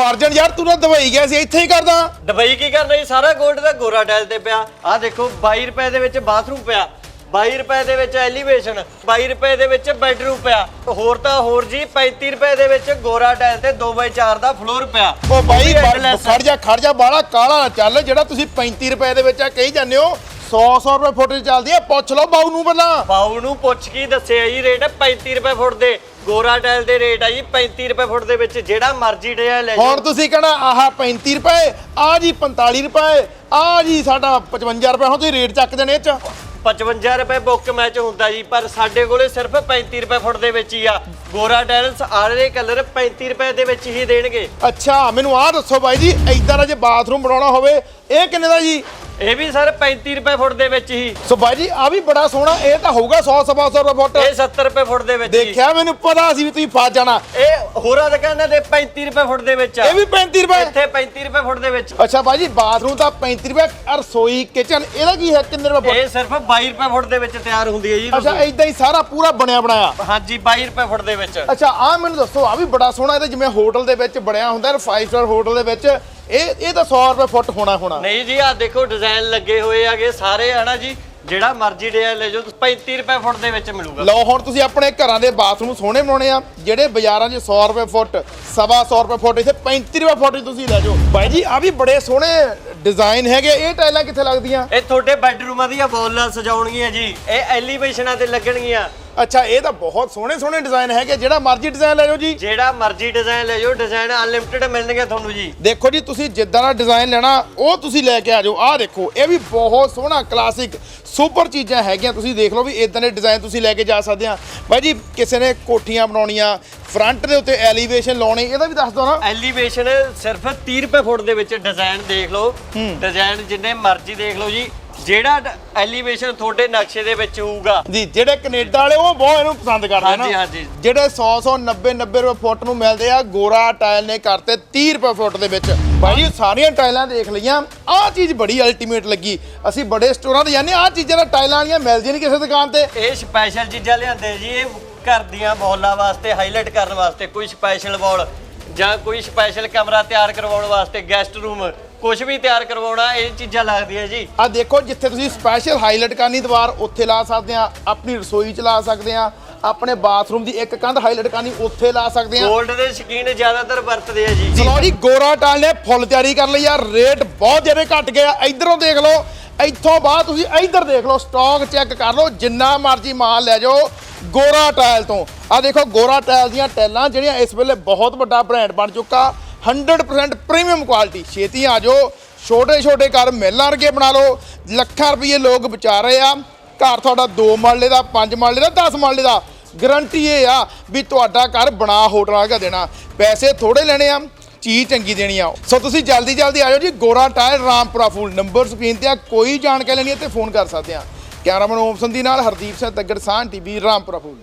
ਉਹ ਅਰਜਨ ਯਾਰ ਤੂੰ ਤਾਂ ਦਵਾਈ ਗਿਆ ਸੀ ਇੱਥੇ ਹੀ ਕਰਦਾ। ਦੁਬਈ ਕੀ ਕਰਨਾ ਜੀ? ਸਾਰਾ 골ਡ ਦਾ ਗੋਰਾ ਟਾਇਲ ਤੇ ਪਿਆ। ਆਹ ਦੇਖੋ 22 ਰੁਪਏ ਦੇ ਵਿੱਚ ਬਾਥਰੂਮ ਪਿਆ। 22 ਰੁਪਏ ਦੇ ਵਿੱਚ ਐਲੀਵੇਸ਼ਨ 22 ਰੁਪਏ ਦੇ ਵਿੱਚ ਬੈਡਰੂਮ ਪਿਆ। ਹੋਰ ਤਾਂ ਹੋਰ ਜੀ 35 ਰੁਪਏ ਦੇ ਵਿੱਚ ਗੋਰਾ ਟਾਇਲ ਤੇ 2x4 ਦਾ ਫਲੋਰ ਪਿਆ। ਉਹ ਬਾਈ ਆ। ਖੜ ਜਾ ਖੜ ਜਾ ਬਾਹਲਾ ਕਾਲਾ ਨਾ ਚੱਲ ਜਿਹੜਾ ਤੁਸੀਂ 35 ਰੁਪਏ ਦੇ ਵਿੱਚ ਆ ਕਹੀ ਜਾਂਦੇ ਹੋ। 100 100 ਰੁਪਏ ਫੁੱਟ 'ਚ ਚੱਲਦੀ ਆ ਪੁੱਛ ਲਓ ਬਾਊ ਨੂੰ ਪਹਿਲਾਂ। ਬਾਊ ਨੂੰ ਪੁੱਛ ਕੀ ਦੱਸਿਆ ਜੀ ਰੇਟ 35 ਰੁਪਏ ਫੁੱਟ ਦੇ। ਗੋਰਾ ਟਾਇਲ ਦੇ ਰੇਟ ਆ ਜੀ 35 ਰੁਪਏ ਫੁੱਟ ਦੇ ਵਿੱਚ ਜਿਹੜਾ ਮਰਜ਼ੀ ਡਿਜ਼ਾਈਨ ਲੈ ਹੁਣ ਤੁਸੀਂ ਕਹਣਾ ਆਹ 35 ਰੁਪਏ ਆ ਜੀ 45 ਰੁਪਏ ਆ ਜੀ ਸਾਡਾ 55 ਰੁਪਏ ਹੁਣ ਤੁਸੀਂ ਰੇਟ ਚੱਕ ਦੇਣੇ ਇਹ ਚ। 55 ਰੁਪਏ ਬੁੱਕ ਮੈਚ ਹੁੰਦਾ ਜੀ ਪਰ ਸਾਡੇ ਕੋਲੇ ਸਿਰਫ 35 ਰੁਪਏ ਫੁੱਟ ਦੇ ਵਿੱਚ ਹੀ ਆ। ਗੋਰਾ ਟਾਇਲਸ ਆਰੇ ਕਲਰ 35 ਰੁਪਏ ਦੇ ਵਿੱਚ ਹੀ ਦੇਣਗੇ। ਅੱਛਾ ਮੈਨੂੰ ਆਹ ਦੱਸੋ ਬਾਈ ਜੀ ਏਦਾਂ ਦਾ ਜੇ ਬਾਥਰੂਮ ਬਣਾਉਣਾ ਹੋਵੇ ਇਹ ਕਿੰਨੇ ਦਾ ਜੀ? ਇਹ ਵੀ ਸਰ 35 ਰੁਪਏ ਫੁੱਟ ਦੇ ਵਿੱਚ ਹੀ। ਸੋ ਬਾਈ ਜੀ ਆ ਵੀ ਬੜਾ ਸੋਹਣਾ ਇਹ ਤਾਂ ਹੋਊਗਾ 100 ਸਵਾ ਸੌ ਰੁਪਏ ਫੁੱਟ। ਇਹ 70 ਰੁਪਏ ਫੁੱਟ ਦੇ ਵਿੱਚ ਹੀ। ਦੇਖਿਆ ਮੈਨੂੰ ਪਤਾ ਸੀ ਵੀ ਤੁਸੀਂ ਫਸ ਜਾਣਾ। ਇਹ ਹੋਰਾਂ ਦੁਕਾਨਾਂ ਦੇ 35 ਰੁਪਏ ਫੁੱਟ ਦੇ ਵਿੱਚ ਆ। ਇਹ ਵੀ 35 ਰੁਪਏ? ਇੱਥੇ 35 ਰੁਪਏ ਫੁੱਟ ਦੇ ਵਿੱਚ। ਅੱਛਾ ਬਾਈ ਜੀ ਬਾਥਰੂਮ ਤਾਂ 35 ਰੁਪਏ ਆ ਰਸੋਈ ਕਿਚਨ ਇਹਦਾ ਕੀ ਹੈ? ਕਿੰਨੇ ਰੁਪਏ ਇਹ ਸਿਰਫ 22 ਰੁਪਏ ਫੁੱਟ ਦੇ ਵਿੱਚ ਤਿਆਰ ਹੁੰਦੀ ਹੈ ਜੀ ਅੱਛਾ ਏਦਾਂ ਹੀ ਸਾਰਾ ਪੂਰਾ ਬਣਿਆ ਬਣਾਇਆ? ਹਾਂਜੀ 22 ਰੁਪਏ ਫੁੱਟ ਦੇ ਵਿੱਚ। ਅੱਛਾ ਆ ਮੈਨੂੰ ਦੱਸੋ ਆ ਵੀ ਬੜਾ ਸੋਹਣਾ ਇਹਦੇ ਜਿਵੇਂ ਹੋਟਲ ਦੇ ਵਿੱਚ ਬਣਿਆ ਹੁੰਦਾ 5 ਸਟਾਰ ਹੋਟਲ ਦੇ ਵਿੱਚ ਇਹ ਇਹ ਤਾਂ 100 ਰੁਪਏ ਫੁੱਟ ਹੋਣਾ ਹੋਣਾ। ਨਹੀਂ ਜੀ ਆ ਦੇਖੋ ਡਿਜ਼ਾਈਨ ਲੱਗੇ ਹੋਏ ਆਗੇ ਸਾਰੇ ਹਨਾ ਜੀ? ਜਿਹੜਾ ਮਰਜ਼ੀ ਡਿਜ਼ਾਈਨ ਲੈ ਜਾਓ 35 ਰੁਪਏ ਫੁੱਟ ਦੇ ਵਿੱਚ ਮਿਲੂਗਾ। ਲਓ ਹੁਣ ਤੁਸੀਂ ਆਪਣੇ ਘਰਾਂ ਦੇ ਬਾਥਰੂਮ ਸੋਹਣੇ ਬਣਾਉਣੇ ਆ ਜਿਹੜੇ ਬਾਜ਼ਾਰਾਂ 'ਚ 100 ਰੁਪਏ ਫੁੱਟ ਸਵਾ 100 ਰੁਪਏ ਫੁੱਟ ਇੱਥੇ 35 ਰੁਪਏ ਫੁੱਟ ਤੁਸੀਂ ਲੈ ਜਾਓ। ਬਾਈ ਜੀ ਆ ਵੀ ਬੜੇ ਸੋਹਣੇ ਡਿਜ਼ਾਈਨ ਹੈਗੇ ਇਹ ਟਾਈਲਾਂ ਕਿੱਥੇ ਲੱਗਦੀਆਂ? ਇਹ ਤੁਹਾਡੇ ਬੈੱਡਰੂਮਾਂ ਦੀਆਂ ਬੋਲਾਂ ਸਜਾਉਣਗੀਆਂ ਜੀ ਇਹ ਐਲੀਵੇਸ਼ਨਾਂ ਤੇ ਲੱਗਣਗੀਆਂ। ਅੱਛਾ ਇਹ ਤਾਂ ਬਹੁਤ ਸੋਹਣੇ ਸੋਹਣੇ ਡਿਜ਼ਾਈਨ ਹੈਗੇ ਜਿਹੜਾ ਮਰਜ਼ੀ ਡਿਜ਼ਾਈਨ ਲੈ ਜਾਓ ਜੀ। ਜਿਹੜਾ ਮਰਜ਼ੀ ਡਿਜ਼ਾਈਨ ਲੈ ਜਾਓ ਡਿਜ਼ਾਈਨ ਅਨਲਿਮਿਟਿਡ ਮਿਲਣਗੇ ਤੁਹਾਨੂੰ ਜੀ। ਦੇਖੋ ਜੀ ਤੁਸੀਂ ਜਿੱਦਾਂ ਦਾ ਡਿਜ਼ਾਈਨ ਲੈਣਾ ਉਹ ਤੁਸੀਂ ਲੈ ਕੇ ਆ ਜਾਓ। ਆਹ ਦੇਖੋ ਇਹ ਵੀ ਬਹੁਤ ਸੋਹਣਾ ਕਲਾਸਿਕ ਸੁਪਰ ਚੀਜ਼ਾਂ ਹੈਗੀਆਂ। ਤੁਸੀਂ ਦੇਖ ਲਓ ਵੀ ਇਦਾਂ ਦੇ ਡਿਜ਼ਾਈਨ ਤੁਸੀਂ ਲੈ ਕੇ ਜਾ ਸਕਦੇ ਆ। ਬਾਈ ਜੀ ਕਿਸੇ ਨੇ ਕੋਠੀਆਂ ਬਣਾਉਣੀਆਂ ਫਰੰਟ ਦੇ ਉੱਤੇ ਐਲੀਵੇਸ਼ਨ ਲਾਉਣੀ ਇਹਦਾ ਵੀ ਦੱਸ ਦਿਓ ਨਾ। ਐਲੀਵੇਸ਼ਨ ਸਿਰਫ 30 ਰੁਪਏ ਫੁੱਟ ਦੇ ਵਿੱਚ ਡਿਜ਼ਾਈਨ ਦੇਖ ਲਓ। ਡਿਜ਼ਾਈਨ ਜਿੰਨੇ ਮਰਜ਼ੀ ਦੇਖ ਲਓ ਜੀ। ਜਿਹੜਾ ਐਲੀਵੇਸ਼ਨ ਤੁਹਾਡੇ ਨਕਸ਼ੇ ਦੇ ਵਿੱਚ ਹੋਊਗਾ। ਜੀ ਜਿਹੜੇ ਕੈਨੇਡਾ ਵਾਲੇ ਉਹ ਬਹੁਤ ਇਹਨੂੰ ਪਸੰਦ ਕਰਦੇ ਆ ਹਾਂਜੀ, ਨਾ। ਹਾਂਜੀ। ਜਿਹੜੇ 100 100 90 90 ਰੁਪਏ ਫੁੱਟ ਨੂੰ ਮਿਲਦੇ ਆ ਗੋਰਾ ਟਾਇਲ ਨੇ ਕਰਤੇ 30 ਰੁਪਏ ਫੁੱਟ ਦੇ ਵਿੱਚ। ਭਾਈ ਜੀ ਸਾਰੀਆਂ ਟਾਈਲਾਂ ਦੇਖ ਲਈਆਂ। ਆਹ ਚੀਜ਼ ਬੜੀ ਅਲਟੀਮੇਟ ਲੱਗੀ। ਅਸੀਂ ਬੜੇ ਸਟੋਰਾਂ ਤੇ ਜਾਂਦੇ ਆਹ ਚੀਜ਼ਾਂ ਤਾਂ ਟਾਈਲਾਂ ਵਾਲੀਆਂ ਮਿਲਦੀਆਂ ਨਹੀਂ ਕਿਸੇ ਦੁਕਾਨ ਤੇ। ਇਹ ਸਪੈਸ਼ਲ ਚੀਜ਼ਾਂ ਲਿਆਂਦੇ ਜੀ ਇਹ ਘਰ ਦੀਆਂ ਬੋਲਾਂ ਵਾਸਤੇ ਹਾਈਲਾਈਟ ਕਰਨ ਵਾਸਤੇ ਕੋਈ ਸਪੈਸ਼ਲ ਬੋਲ ਜਾਂ ਕੋਈ ਸਪੈਸ਼ਲ ਕਮਰਾ ਤਿਆਰ ਕਰਵਾਉਣ ਵਾਸਤੇ ਗੈਸਟ ਰੂਮ ਕੁਝ ਵੀ ਤਿਆਰ ਕਰਵਾਉਣਾ ਇਹ ਚੀਜ਼ਾਂ ਲੱਗਦੀਆਂ ਜੀ। ਆ ਦੇਖੋ ਜਿੱਥੇ ਤੁਸੀਂ ਸਪੈਸ਼ਲ ਹਾਈਲਾਈਟ ਕਰਨੀ ਦੀਵਾਰ ਉੱਥੇ ਲਾ ਸਕਦੇ ਆ ਆਪਣੀ ਰਸੋਈ 'ਚ ਲਾ ਸਕਦੇ ਆ ਆਪਣੇ ਬਾਥਰੂਮ ਦੀ ਇੱਕ ਕੰਧ ਹਾਈਲਾਈਟ ਕਰਨੀ ਉੱਥੇ ਲਾ ਸਕਦੇ ਆ। 골ਡ ਦੇ ਸ਼ਕੀਨ ਜ਼ਿਆਦਾਤਰ ਵਰਤਦੇ ਆ ਜੀ। ਚਲੋ ਜੀ ਗੋਰਾ ਟਾਲ ਨੇ ਫੁੱਲ ਤਿਆਰੀ ਕਰ ਲਈ ਆ ਰੇਟ ਬਹੁਤ ਜ਼ਿਆਦਾ ਘਟ ਗਿਆ ਇਧਰੋਂ ਦੇਖ ਲਓ ਇੱਥੋਂ ਬਾਅਦ ਤੁਸੀਂ ਇੱਧਰ ਦੇਖ ਲਓ ਸਟਾਕ ਚੈੱਕ ਕਰ ਲਓ ਜਿੰਨਾ ਮਰਜ਼ੀ ਮਾਲ ਲੈ ਜਾਓ ਗੋਰਾ ਟਾਇਲ ਤੋਂ। ਆ ਦੇਖੋ ਗੋਰਾ ਟਾਇਲ ਦੀਆਂ ਟੈਲਾਂ ਜਿਹੜੀਆਂ ਇਸ ਵੇਲੇ ਬਹੁਤ ਵੱਡਾ ਬ੍ਰਾਂਡ ਬਣ ਚੁੱਕਾ 100% ਪ੍ਰੀਮੀਅਮ ਕੁਆਲਿਟੀ। ਛੇਤੀ ਆ ਜਾਓ। ਛੋਟੇ ਛੋਟੇ ਘਰ ਮਹਿਲਾਂ ਵਰਗੇ ਬਣਾ ਲਓ। ਲੱਖਾਂ ਰੁਪਏ ਲੋਕ ਬਚਾ ਰਹੇ ਆ। ਘਰ ਤੁਹਾਡਾ 2 ਮਰਲੇ ਦਾ 5 ਮਰਲੇ ਦਾ 10 ਮਰਲੇ ਦਾ। ਗਰੰਟੀ ਇਹ ਆ ਵੀ ਤੁਹਾਡਾ ਘਰ ਬਣਾ, ਹੋਟਲ ਵਰਗਾ ਦੇਣਾ। ਪੈਸੇ ਥੋੜੇ ਲੈਣੇ ਆ। ਚੀਜ਼ ਚੰਗੀ ਦੇਣੀ ਆ। ਸੋ ਤੁਸੀਂ ਜਲਦੀ ਜਲਦੀ ਆਇਓ ਜੀ। Gora tyre, Rampura Phul. Number screen ਤੇ ਆ। ਕੋਈ ਜਾਣਕਾਰੀ ਲੈਣੀ ਹੈ ਤੇ ਫੋਨ ਕਰ ਸਕਦੇ ਆ। ਕੈਮਰਾਮੈਨ ਓਮ ਸੰਧੀ ਨਾਲ ਹਰਦੀਪ ਸਿੰਘ ਤੱਗੜ ਸਾਹ ਟੀਵੀ, ਰਾਮਪੁਰਾ ਫੂਲ।